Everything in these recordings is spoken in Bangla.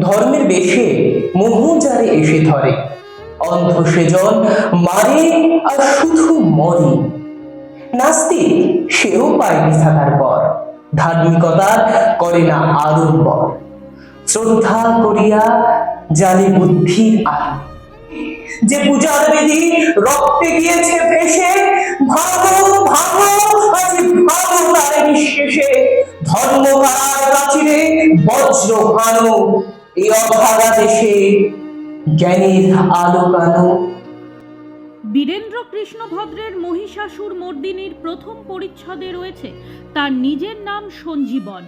ধর্মের বেশে মোহজারে এসে ধরে। অন্ধ সেজন মারে আর শুধু মরে। নাস্তিক সেও পায় নিশাখার পর। ধার্মিকতার করে না আড়ম্বর শ্রদ্ধা করিয়া জালে বুদ্ধির আলো যে পূজার বিধি রক্তে গিয়েছে ভেসে ভাগো ভাগো আজ ভাগো তার নিঃশেষে। ধর্ম কারার প্রাচীরে বজ্র ভানো এই অভাগা দেশে জ্ঞানীর আলো কানো বীরেন্দ্র কৃষ্ণ ভদ্রের মহিষাসুর মর্দিনীর প্রথম পরিচ্ছদে রয়েছে তার নিজের নাম সঞ্জীবন।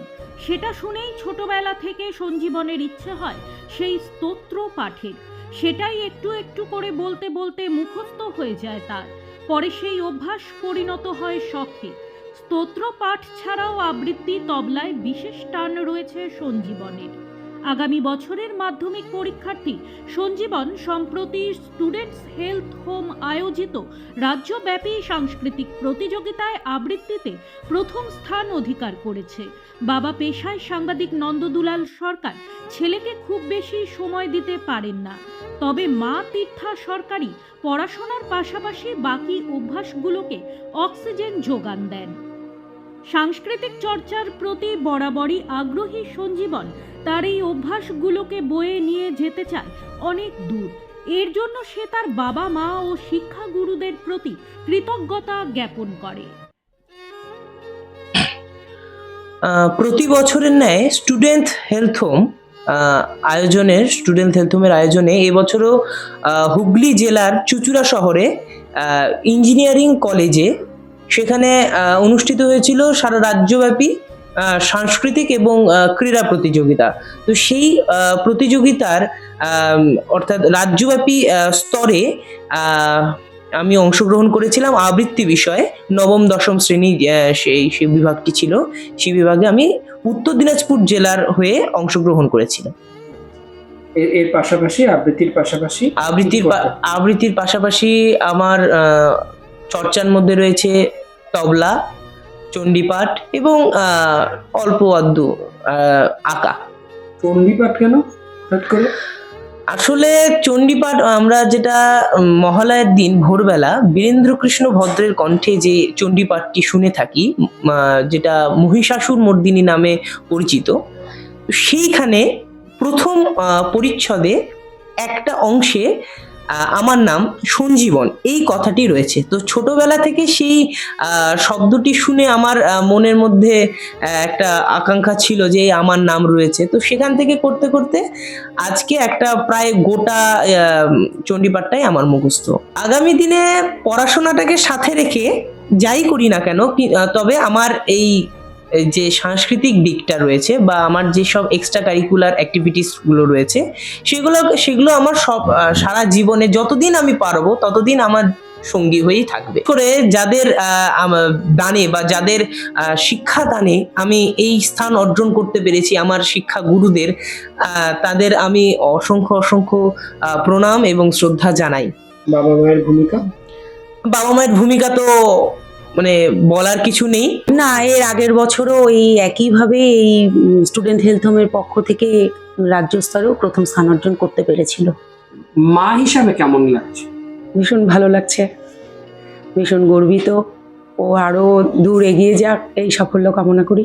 সেটা শুনেই ছোটবেলা থেকে সঞ্জীবনের ইচ্ছে হয় সেই স্তোত্র পাঠের। সেটাই একটু একটু করে বলতে বলতে মুখস্থ হয়ে যায় তার। পরে সেই অভ্যাস পরিণত হয় শখে স্তোত্র পাঠ ছাড়াও আবৃত্তি তবলায় বিশেষ টান রয়েছে সঞ্জীবনের। আগামী বছরের মাধ্যমিক পরীক্ষার্থী সঞ্জীবন সম্প্রতি স্টুডেন্টস হেলথ হোম আয়োজিত রাজ্যব্যাপী সাংস্কৃতিক প্রতিযোগিতায় আবৃত্তিতে প্রথম স্থান অধিকার করেছে। বাবা পেশায় সাংবাদিক নন্দদুলাল সরকার ছেলেকে খুব বেশি সময় দিতে পারেন না। তবে মা তীর্থা সরকারি পড়াশোনার পাশাপাশি বাকি অভ্যাসগুলোকে অক্সিজেন যোগান দেন। সাংস্কৃতিক চর্চার প্রতি বরাবরই আগ্রহী সঞ্জীবন তার এই অভ্যাসগুলোকে বয়ে নিয়ে যেতে চায় অনেক দূর। এর জন্য সে তার বাবা মা ও শিক্ষাগুরুদের প্রতি কৃতজ্ঞতা জ্ঞাপন করে। প্রতি বছরের ন্যায় স্টুডেন্ট হেলথ হোম আয়োজনের, স্টুডেন্ট হেলথ হোমের আয়োজনে এবছরও হুগলি জেলার চুচুড়া শহরে ইঞ্জিনিয়ারিং কলেজে সেখানে অনুষ্ঠিত হয়েছিল সারা রাজ্যব্যাপী সাংস্কৃতিক এবং ক্রীড়া প্রতিযোগিতা। তো সেই প্রতিযোগিতার অর্থাৎ রাজ্যব্যাপী স্তরে আমি অংশগ্রহণ করেছিলাম আবৃত্তি বিষয়ে। নবম দশম শ্রেণি সেই সেই বিভাগটি ছিল। সেই বিভাগে আমি উত্তর দিনাজপুর জেলার হয়ে অংশগ্রহণ করেছিলাম। এর পাশাপাশি আবৃত্তির পাশাপাশি আবৃত্তির? আবৃত্তির পাশাপাশি আমার চর্চার মধ্যে রয়েছে তবলা চণ্ডীপাঠ এবং অল্প আদ্য আঁকা। চণ্ডীপাঠ কেন? করে? আসলে চণ্ডীপাঠ আমরা যেটা মহালয়ের দিন ভোরবেলা বীরেন্দ্র কৃষ্ণ ভদ্রের কণ্ঠে যে চণ্ডীপাঠটি শুনে থাকি যেটা মহিষাসুর মর্দিনী নামে পরিচিত সেইখানে প্রথম পরিচ্ছদে একটা অংশে আহ, আমার নাম সঞ্জীবন। এই কথাটি রয়েছে। তো ছোটবেলা থেকে সেই শব্দটি শুনে আমার মনের মধ্যে একটা আকাঙ্ক্ষা ছিল যে আমার নাম রয়েছে। তো সেখান থেকে করতে করতে আজকে একটা প্রায় গোটা চণ্ডীপাঠটাই আমার মুখস্থ। আগামী দিনে পড়াশোনাটাকে সাথে রেখে যাই করি না কেন তবে আমার এই যে সাংস্কৃতিক দিকটা রয়েছে বা আমার যেসব এক্সট্রা কারিকুলার অ্যাক্টিভিটিসগুলো রয়েছে সেগুলো সেগুলো আমার সব সারা জীবনে যতদিন আমি পারব ততদিন আমার সঙ্গী হয়েই থাকবে। করে যাদের দানে বা যাদের শিক্ষা দানে আমি এই স্থান অর্জন করতে পেরেছি আমার শিক্ষা গুরুদের তাদের আমি অসংখ্য অসংখ্য প্রণাম এবং শ্রদ্ধা জানাই। বাবা মায়ের ভূমিকা? বাবা মায়ের ভূমিকা তো মানে বলার কিছু নেই? না এর আগের বছরও এই একইভাবে এই স্টুডেন্ট হেলথ হোমের পক্ষ থেকে রাজ্য স্তরেও প্রথম স্থান অর্জন করতে পেরেছিল। মা হিসাবে কেমন লাগছে? ভীষণ ভালো লাগছে। ভীষণ গর্বিত। ও আরও দূর এগিয়ে যাক এই সাফল্য কামনা করি।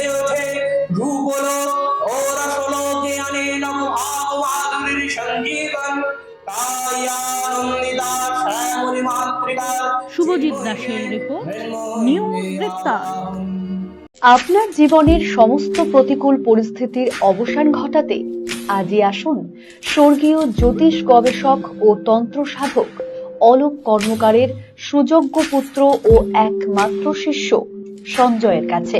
শুভজিৎ দাসের রিপোর্ট, নিউজ বৃত্তান্ত। আপনার জীবনের সমস্ত প্রতিকূল পরিস্থিতির অবসান ঘটাতে আজই আসুন স্বর্গীয় জ্যোতিষ গবেষক ও তন্ত্র সাধক অলোক কর্মকারের সুযোগ্য পুত্র ও একমাত্র শিষ্য সঞ্জয়ের কাছে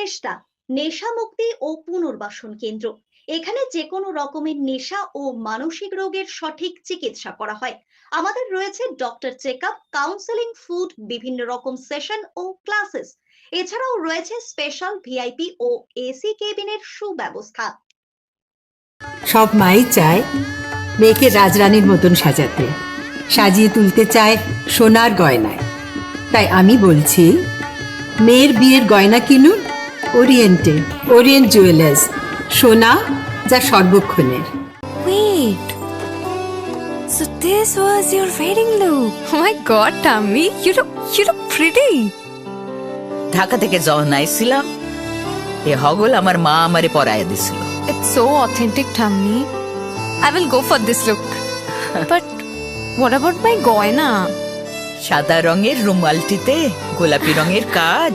চেষ্টা নেশা মুক্তি ও পুনর্বাসন কেন্দ্র। এখানে যে কোনো রকমের নেশা ও মানসিক রোগের সঠিক চিকিৎসা করা হয়। আমাদের রয়েছে doctor check up counselling food বিভিন্ন রকম সেশন ও ক্লাসেস এছাড়াও রয়েছে স্পেশাল ভিআইপি ও এসি কেবিনের সুব্যবস্থা। সব মাই চায় মেয়েকে রাজরানীর মতন সাজাতে। সাজিয়ে তুলতে চায় সোনার গয়নায়। তাই আমি বলছি, মেয়ের বিয়ের গয়না কিনুন ওরিয়েন্টে ওরিয়েন্ট জুয়েলার্স সোনা যা সর্বক্ষণের Wait. So this was your wedding look. Oh my god, Tammy, you look you look pretty. Dhaka থেকে যখন আইছিলাম এ হগল আমার মা আমারে পরায় দিছিল It's so authentic, Tammy. I will go for this look. but what about my goina? সাদা রঙের রুমালটিতে গোলাপি রঙের কাজ